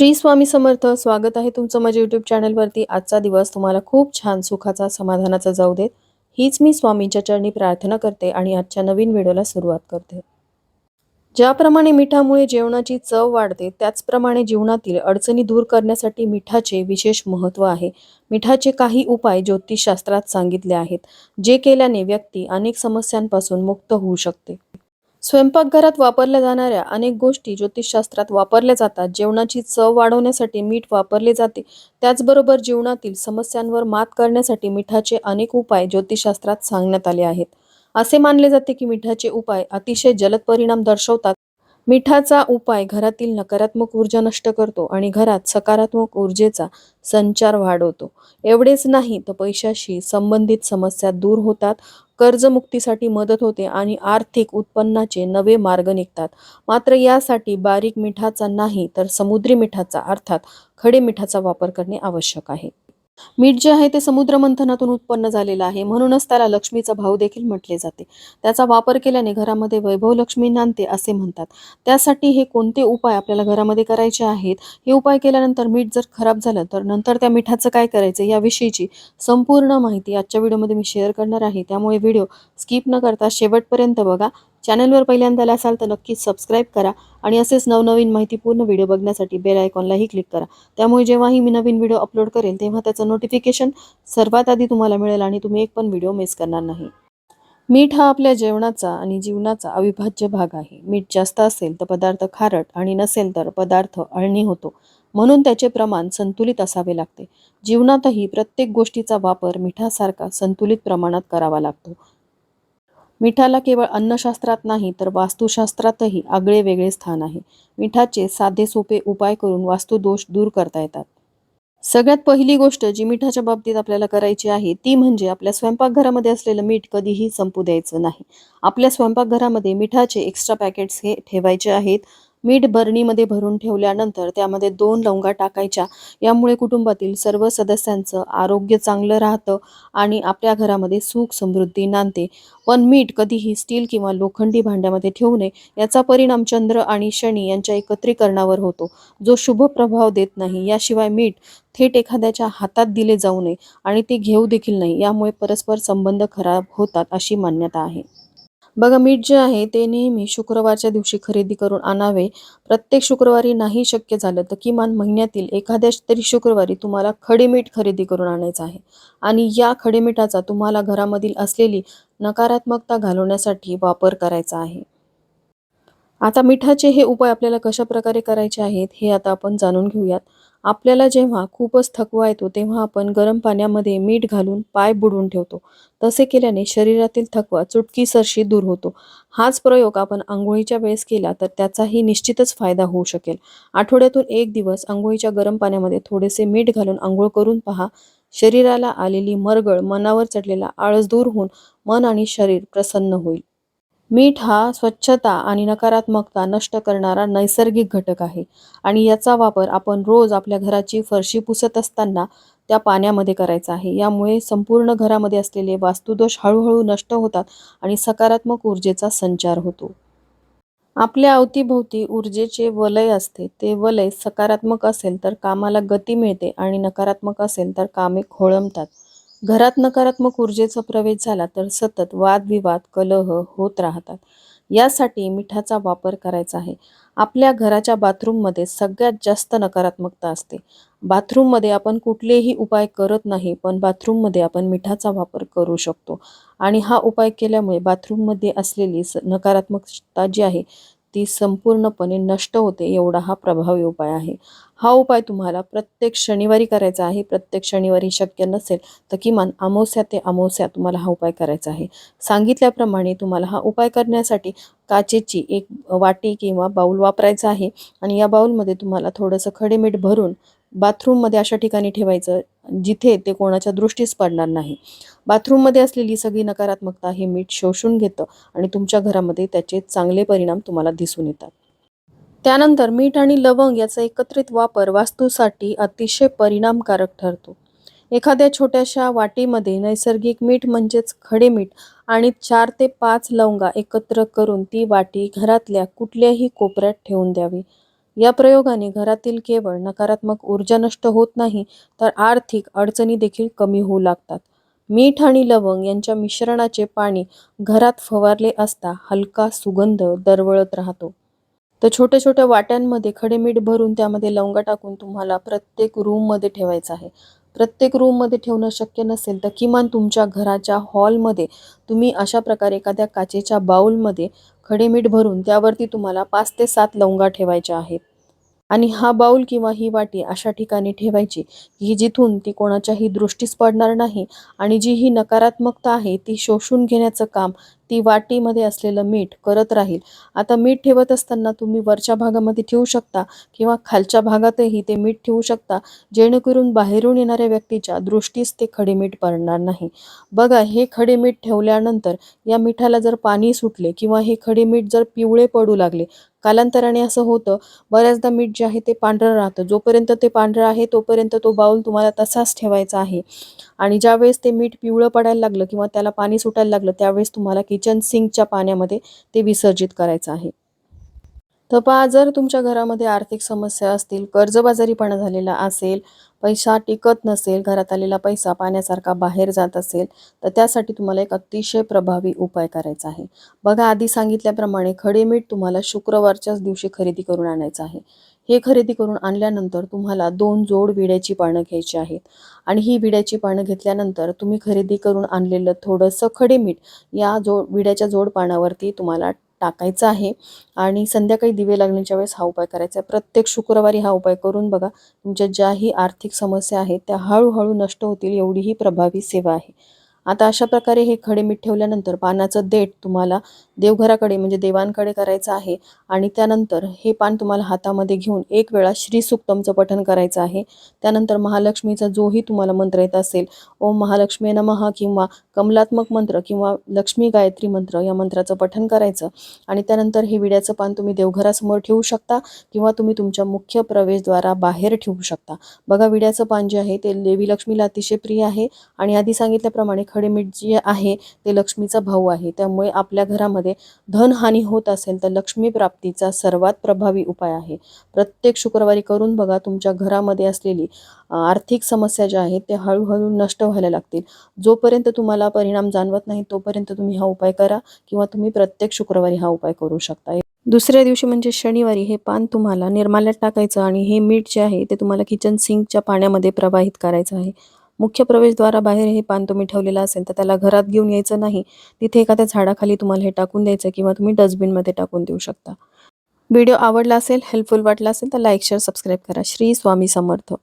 श्री स्वामी समर्थ स्वागत आहे तुमचं माझ्या यूट्यूब चॅनलवरती आजचा दिवस तुम्हाला खूप छान सुखाचा समाधानाचा जाऊ देत. हीच मी स्वामींच्या चरणी प्रार्थना करते आणि आजच्या नवीन व्हिडिओला सुरुवात करते. ज्याप्रमाणे मिठामुळे जेवणाची चव वाढते त्याचप्रमाणे जीवनातील अडचणी दूर करण्यासाठी मिठाचे विशेष महत्त्व आहे. मिठाचे काही उपाय ज्योतिषशास्त्रात सांगितले आहेत जे केल्याने व्यक्ती अनेक समस्यांपासून मुक्त होऊ शकते. स्वयंपाकघरात वापरल्या जाणाऱ्या अनेक गोष्टी ज्योतिषशास्त्रात वापरल्या जातात. जेवणाची चव वाढवण्यासाठी मीठ वापरले जाते. त्याचबरोबर जीवनातील समस्यांवर मात करण्यासाठी मिठाचे अनेक उपाय ज्योतिषशास्त्रात सांगण्यात आले आहेत. असे मानले जाते की मिठाचे उपाय अतिशय जलद परिणाम दर्शवतात. मिठाचा उपाय घरातील नकारात्मक ऊर्जा नष्ट करतो आणि घरात सकारात्मक ऊर्जेचा संचार वाढवतो. एवढेच नाही तर पैशाशी संबंधित समस्या दूर होतात. कर्जमुक्तीसाठी मदत होते आणि आर्थिक उत्पन्नाचे नवे मार्ग निघतात. मात्र यासाठी बारीक मिठाचा नाही तर समुद्री मिठाचा अर्थात खडे मिठाचा वापर करणे आवश्यक आहे. मीठ जे आहे ते समुद्र मंथनातून उत्पन्न झालेलं आहे. म्हणूनच त्याला लक्ष्मीचा भाव देखील म्हटले जाते. त्याचा वापर केल्याने घरामध्ये वैभव लक्ष्मी नांदते असे म्हणतात. त्यासाठी हे कोणते उपाय आपल्याला घरामध्ये करायचे आहेत? हे उपाय केल्यानंतर मीठ जर खराब झालं तर नंतर त्या मिठाचं काय करायचं याविषयीची संपूर्ण माहिती आजच्या व्हिडिओमध्ये मी शेअर करणार आहे. त्यामुळे व्हिडिओ स्किप न करता शेवटपर्यंत बघा. चॅनलवर पहिल्यांदा आला असाल तर नक्कीच सबस्क्राईब करा आणि असेच नवनवीन माहितीपूर्ण व्हिडिओ बघण्यासाठी बेल आयकॉनलाही क्लिक करा. त्यामुळे जेव्हाही मी नवीन व्हिडिओ अपलोड करेल तेव्हा त्याचं नोटिफिकेशन सर्वात आधी तुम्हाला मिळेल आणि तुम्ही एक पण व्हिडिओ मिस करणार नाही. मीठ हा आपल्या जेवणाचा आणि जीवनाचा अविभाज्य भाग आहे. मीठ जास्त असेल तर पदार्थ खारट आणि नसेल तर पदार्थ अळणी होतो. म्हणून त्याचे प्रमाण संतुलित असावे लागते. जीवनातही प्रत्येक गोष्टीचा वापर मिठासारखा संतुलित प्रमाणात करावा लागतो. मिठाला केवळ अन्नशास्त्रात नाही तर वास्तुशास्त्रातही आगळे वेगळे स्थान आहे. मिठाचे साधे सोपे उपाय करून वास्तुदोष दूर करता येतात. सगळ्यात पहिली गोष्ट जी मिठाच्या बाबतीत आपल्याला करायची आहे ती म्हणजे आपल्या स्वयंपाकघरामध्ये असलेलं मीठ कधीही संपू द्यायचं नाही. आपल्या स्वयंपाकघरामध्ये मिठाचे एक्स्ट्रा पॅकेट्स हे ठेवायचे आहेत. मीठ बरणीमध्ये भरून ठेवल्यानंतर त्यामध्ये दोन लवंगा टाकायच्या. यामुळे कुटुंबातील सर्व सदस्यांचं आरोग्य चांगलं राहतं आणि आपल्या घरामध्ये सुख समृद्धी नांदते. पण मीठ कधीही स्टील किंवा लोखंडी भांड्यामध्ये ठेवू नये याचा परिणाम चंद्र आणि शनी यांच्या एकत्रीकरणावर होतो. जो शुभ प्रभाव देत नाही याशिवाय मीठ थेट एखाद्याच्या हातात दिले जाऊ नये आणि ते घेऊ देखील नाही यामुळे परस्पर संबंध खराब होतात अशी मान्यता आहे. बघा मीठ जे आहे ते नेहमी शुक्रवारच्या दिवशी खरेदी करून आणावे. प्रत्येक शुक्रवारी नाही शक्य झालं तर किमान महिन्यातील एखाद्या तरी शुक्रवारी तुम्हाला खडे मीठ खरेदी करून आणायचं आहे. आणि या खडे मिठाचा तुम्हाला घरामधील असलेली नकारात्मकता घालवण्यासाठी वापर करायचा आहे. आता मिठाचे हे उपाय आपल्याला कशा प्रकारे करायचे आहेत हे आता आपण जाणून घेऊयात. आपल्याला जेव्हा खूपच थकवा येतो तेव्हा आपण गरम पाण्यामध्ये मीठ घालून पाय बुडवून ठेवतो. तसे केल्याने शरीरातील थकवा चुटकीसरशी दूर होतो. हाच प्रयोग आपण आंघोळीच्या वेळेस केला तर त्याचाही निश्चितच फायदा होऊ शकेल. आठवड्यातून एक दिवस आंघोळीच्या गरम पाण्यामध्ये थोडेसे मीठ घालून आंघोळ करून पहा. शरीराला आलेली मरगळ मनावर चढलेला आळस दूर होऊन मन आणि शरीर प्रसन्न होईल. मीठ हा स्वच्छता आणि नकारात्मकता नष्ट करणारा नैसर्गिक घटक आहे. आणि याचा वापर आपण रोज आपल्या घराची फरशी पुसत असताना त्या पाण्यामध्ये करायचा आहे. यामुळे संपूर्ण घरामध्ये असलेले वास्तुदोष हळूहळू नष्ट होतात आणि सकारात्मक ऊर्जेचा संचार होतो. आपल्या अवतीभोवती ऊर्जेचे वलय असते. ते वलय सकारात्मक असेल तर कामाला गती मिळते आणि नकारात्मक असेल तर कामे खोळंबतात. घरात नकारात्मक ऊर्जेचा प्रवेश झाला तर सतत वादविवाद कलह होत राहतात. यासाठी मिठाचा वापर करायचा आहे. आपल्या घराच्या बाथरूममध्ये सगळ्यात जास्त नकारात्मकता असते. बाथरूममध्ये आपण कुठलेही उपाय करत नाही पण बाथरूममध्ये आपण मिठाचा वापर करू शकतो. आणि हा उपाय केल्यामुळे बाथरूममध्ये असलेली स नकारात्मकता जी आहे ती संपूर्णपणे नष्ट होते एवढा हा प्रभावी उपाय आहे. हा उपाय तुम्हाला प्रत्येक शनिवारी करायचा आहे प्रत्येक शनिवारी शक्य नसेल तर किमान अमावस्या ते अमावस्या तुम्हाला हा उपाय करायचा आहे. सांगितल्याप्रमाणे तुम्हाला हा उपाय करण्यासाठी काचेची एक वाटी किंवा बाऊल वापरायचा आहे आणि या बाऊलमध्ये तुम्हाला थोडंसं खडे मीठ भरून बाथरूममध्ये अशा ठिकाणी ठेवायचं जिथे ते कोणाच्या दृष्टीस पडणार नाही. बाथरूममध्ये असलेली सगळी नकारात्मकता हे मीठ शोषून घेतं आणि तुमच्या घरामध्ये त्याचे चांगले परिणाम तुम्हाला दिसून येतात. त्यानंतर मीठ आणि लवंग याचा एकत्रित वापर वास्तूसाठी अतिशय परिणामकारक ठरतो. एखाद्या छोट्याशा वाटीमध्ये नैसर्गिक मीठ म्हणजेच खडे मीठ आणि चार ते पाच लवंगा एकत्र करून ती वाटी घरातल्या कुठल्याही कोपऱ्यात ठेवून द्यावी. या प्रयोगाने घरातील केवळ नकारात्मक ऊर्जा नष्ट होत नाही तर आर्थिक अडचणी देखील कमी होऊ लागतात. मीठ आणि लवंग यांच्या मिश्रणाचे पाणी घरात फवारले असता हलका सुगंध दरवळत राहतो. तर छोट्या छोट्या वाट्यांमध्ये खडे मीठ भरून त्यामध्ये लवंगा टाकून तुम्हाला प्रत्येक रूममध्ये ठेवायचं आहे. प्रत्येक रूममध्ये ठेवणं शक्य नसेल तर किमान तुमच्या घराच्या हॉलमध्ये तुम्ही अशा प्रकारे एखाद्या काचेच्या बाऊलमध्ये खडे मीठ भरून त्यावरती तुम्हाला पाच ते सात लवंगा ठेवायच्या आहेत. आणि हा बाऊल किंवा ही वाटी अशा ठिकाणी ठेवायची की जिथून ती कोणाच्याही दृष्टीस पडणार नाही आणि जी ही नकारात्मकता आहे ती शोषून घेण्याचं काम ती वाटीमध्ये असलेलं मीठ करत राहील. आता मीठ ठेवत असताना तुम्ही वरच्या भागामध्ये ठेवू शकता किंवा खालच्या भागातही ते मीठ ठेवू शकता. जेणेकरून बाहेरून येणाऱ्या व्यक्तीच्या दृष्टीस ते खडे मीठ पडणार नाही. बघा हे खडे मीठ ठेवल्यानंतर या मिठाला जर पाणी सुटले किंवा हे खडे मीठ जर पिवळे पडू लागले कालांतराने असं होतं बऱ्याचदा मीठ जे आहे ते पांढरं राहतं. जोपर्यंत ते पांढरं आहे तोपर्यंत तो बाऊल तुम्हाला तसाच ठेवायचा आहे. आणि ज्यावेळेस ते मीठ पिवळं पडायला लागलं किंवा त्याला पाणी सुटायला लागलं त्यावेळेस तुम्हाला किचन सिंकच्या पाण्यामध्ये ते विसर्जित करायचं आहे. तर पहा जर तुमच्या घरामध्ये आर्थिक समस्या असतील कर्जबाजारीपणा झालेला असेल पैसा टिकत नसेल घरात आलेला पैसा पाण्यासारखा बाहेर जात असेल तर त्यासाठी तुम्हाला एक अतिशय प्रभावी उपाय करायचा आहे. बघा आधी सांगितल्याप्रमाणे खडे मीठ तुम्हाला शुक्रवारच्याच दिवशी खरेदी करून आणायचं आहे. हे खरेदी करून आणल्यानंतर तुम्हाला दोन जोड विड्याची पानं घ्यायची आहेत. आणि ही विड्याची पानं घेतल्यानंतर तुम्ही खरेदी करून आणलेलं थोडंसं खडे मीठ या जोड विड्याच्या जोड पानावरती तुम्हाला टाकायचं आहे. आणि संध्याकाळी दिवे लागण्याच्या वेळेस हा उपाय करायचा आहे. प्रत्येक शुक्रवारी हा उपाय करून बघा. तुमच्या ज्याही आर्थिक समस्या आहेत त्या हळूहळू नष्ट होतील एवढी ही प्रभावी सेवा आहे. आता अशा प्रकारे हे खडे मीठ ठेवल्यानंतर पानाचं देठ तुम्हाला देवघराकडे म्हणजे देवांकडे करायचं आहे. आणि त्यानंतर हे पान तुम्हाला हातामध्ये घेऊन एक वेळा श्री सुक्तमचं पठण करायचं आहे. त्यानंतर महालक्ष्मीचा जोही तुम्हाला मंत्र येत असेल. ओम महालक्ष्मी नमः किंवा कमलात्मक मंत्र किंवा लक्ष्मी गायत्री मंत्र या मंत्राचं पठण करायचं. आणि त्यानंतर हे विड्याचं पान तुम्ही देवघरासमोर ठेवू शकता किंवा तुम्ही तुमच्या मुख्य प्रवेशद्वारा बाहेर ठेवू शकता. बघा विड्याचं पान जे आहे ते देवी लक्ष्मीला अतिशय प्रिय आहे. आणि आधी सांगितल्याप्रमाणे खडे मीठ जे आहे ते लक्ष्मीचा भाऊ आहे. त्यामुळे आपल्या घरामध्ये धनहानी होत असेल तर लक्ष्मी प्राप्तीचा सर्वात प्रभावी उपाय आहे. प्रत्येक शुक्रवारी करून बघा तुमच्या घरामध्ये असलेली आर्थिक समस्या ज्या आहेत ते हळूहळू नष्ट व्हायला लागतील. जोपर्यंत तुम्हाला परिणाम जाणवत नाही तोपर्यंत तुम्ही हा उपाय करा किंवा तुम्ही प्रत्येक शुक्रवारी हा उपाय करू शकता. दुसऱ्या दिवशी म्हणजे शनिवारी हे पान तुम्हाला निर्माल्यात टाकायचं आणि हे मीठ जे आहे ते तुम्हाला किचन सिंकच्या पाण्यामध्ये प्रवाहित करायचं आहे. मुख्य प्रवेशद्वाराबाहेर हे पान तुम्ही ठेवलेलं असेल तर त्याला घरात घेऊन यायचं नाही. तिथे एखाद्या झाडाखाली तुम्हाला हे टाकून द्यायचं किंवा तुम्ही डस्टबिनमध्ये टाकून देऊ शकता. व्हिडिओ आवडला असेल हेल्पफुल वाटला असेल तर लाईक शेअर सबस्क्राईब करा. श्री स्वामी समर्थ.